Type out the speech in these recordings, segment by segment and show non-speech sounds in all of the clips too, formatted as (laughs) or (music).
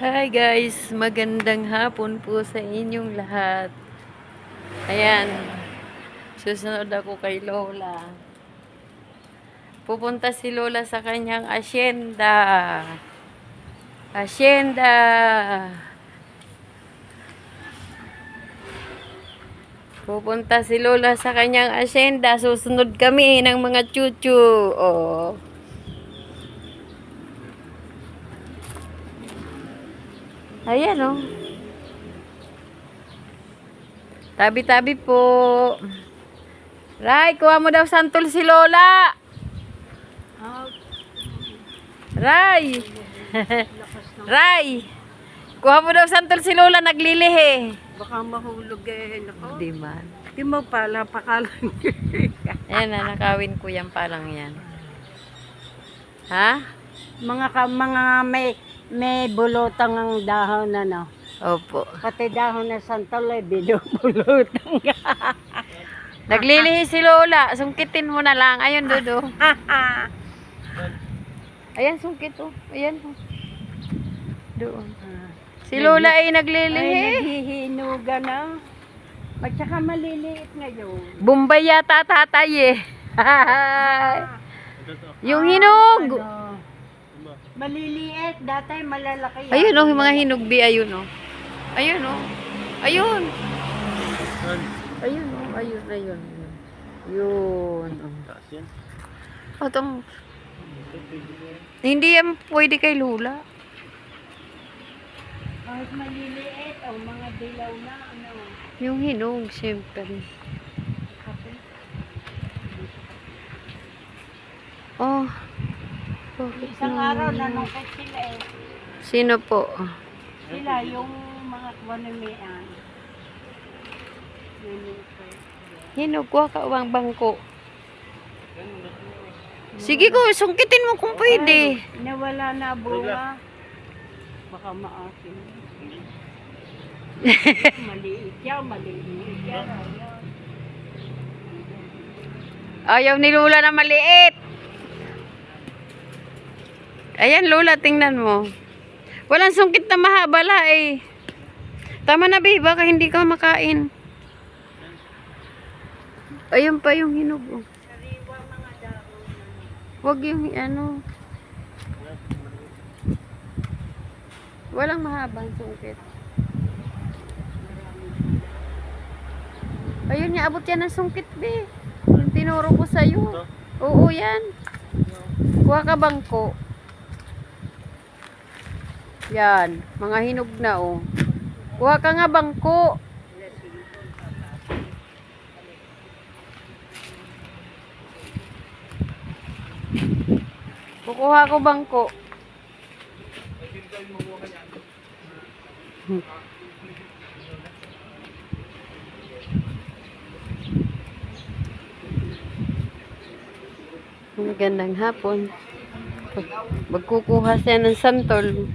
Hi guys, magandang hapon po sa inyong lahat. Ayan, susunod ako kay Lola. Pupunta si Lola sa kanyang asyenda. Asyenda. Pupunta si Lola sa kanyang asyenda. Susunod kami ng mga chuchu. Oh. Ayan oh. Tabi-tabi po. Ray, kuha mo daw santol si Lola. Ray. (laughs) Ray. Kuha mo daw santol si Lola, naglilihi. Baka mahulog eh. Nako. Di man. Di mo pala pakalan. (laughs) Ayan na, nakawin ko yan palang yan. Ha? mga ka, mga may may bulutang ang dahon na no. Opo. Pati dahon na santol eh, binubulutang. (laughs) Naglilihi si Lola. Sungkitin mo na lang. Ayun, Dodo. (laughs) Ayan, sungkit oh. Ayan oh. Doon. Si Lola ay Ay, naglilihi. naghihinuga na. At saka maliliit ngayon. Bombay yata tatay eh. (laughs) yung hinog. Ano, maliliit, dati malalaki. yan. Ayun oh, yung mga hinog bi. Ayun oh. Ayun oh. Ayun. Ayun oh. Ayun, ayun. Yun. Oh, tong... Hindi yan pwede kay Lola. Kahit maliliit, o mga dilaw na, ano. Yung hinog, siyempre. Kasi, Oh. Bakit isang naman? araw, nanungkot sila eh. Sino po? Sila, yung mga kwanamian. Kuha ka bang bangko. Sige ko, sungkitin mo kung pwede. Ay, nawala na bunga. Baka maasin. (laughs) maliit yan, maliit yan. Ayaw ni Lola na maliit. Ayan, Lola, tingnan mo. Walang sungkit na mahaba la eh. Tama na, babe. Baka hindi ka makain. Ayun pa yung hinog. oh. Huwag yung ano. Walang mahabang sungkit. Ayun nga, abot yan ng sungkit, be. Yung tinuro ko sa'yo. Oo, yan. Kuha ka bangko. Yan. Mga hinog na, oh. Kuha ka nga bangko. Kukuha ko bangko. (laughs) Magandang hapon. Magkukuha siya ng santol.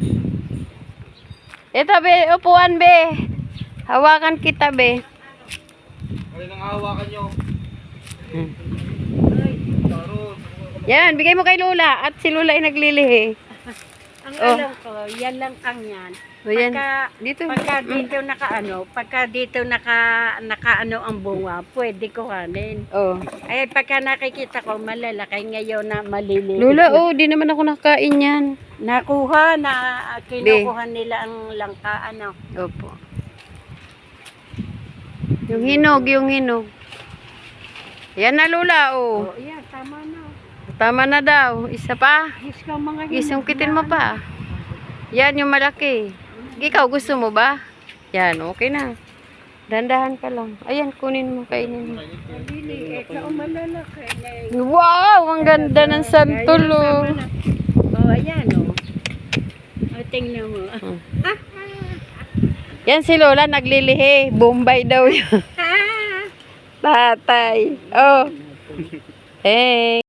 Ito be, upuan be. Hawakan kita be. Ano nang hawakan nyo? Yan, bigay mo kay Lola. At si Lola ay naglilihi. Ang Oh. alam ko, yan lang kang yan. O yan. Pagka, Dito. pagka Mm. dito naka ano, pagka dito naka, naka ano ang bunga, pwede kuhanin. Oh. Ay, pagka nakikita ko malalaki ngayon na maliliit. Lola, na. oh, di naman ako nakain yan. Nakuha na, kinukuha nila ang langka, ano. Opo. Yung hinog, yung hinog. Yan na, Lola, oh. Oh, yan, tama na. Tama na daw. Isa pa. Isungkitin mo pa. Yan, yung malaki. Ikaw, gusto mo ba? Yan, okay na. Dandahan ka lang. Ayan, kunin mo, kainin mo. Wow, ang ganda ng santol, oh. Oh, ayan, oh. Oh, tingnan mo. Hmm. Yan si Lola, naglilihi. Bombay daw yun. (laughs) Tatay. Oh. (laughs) Hey.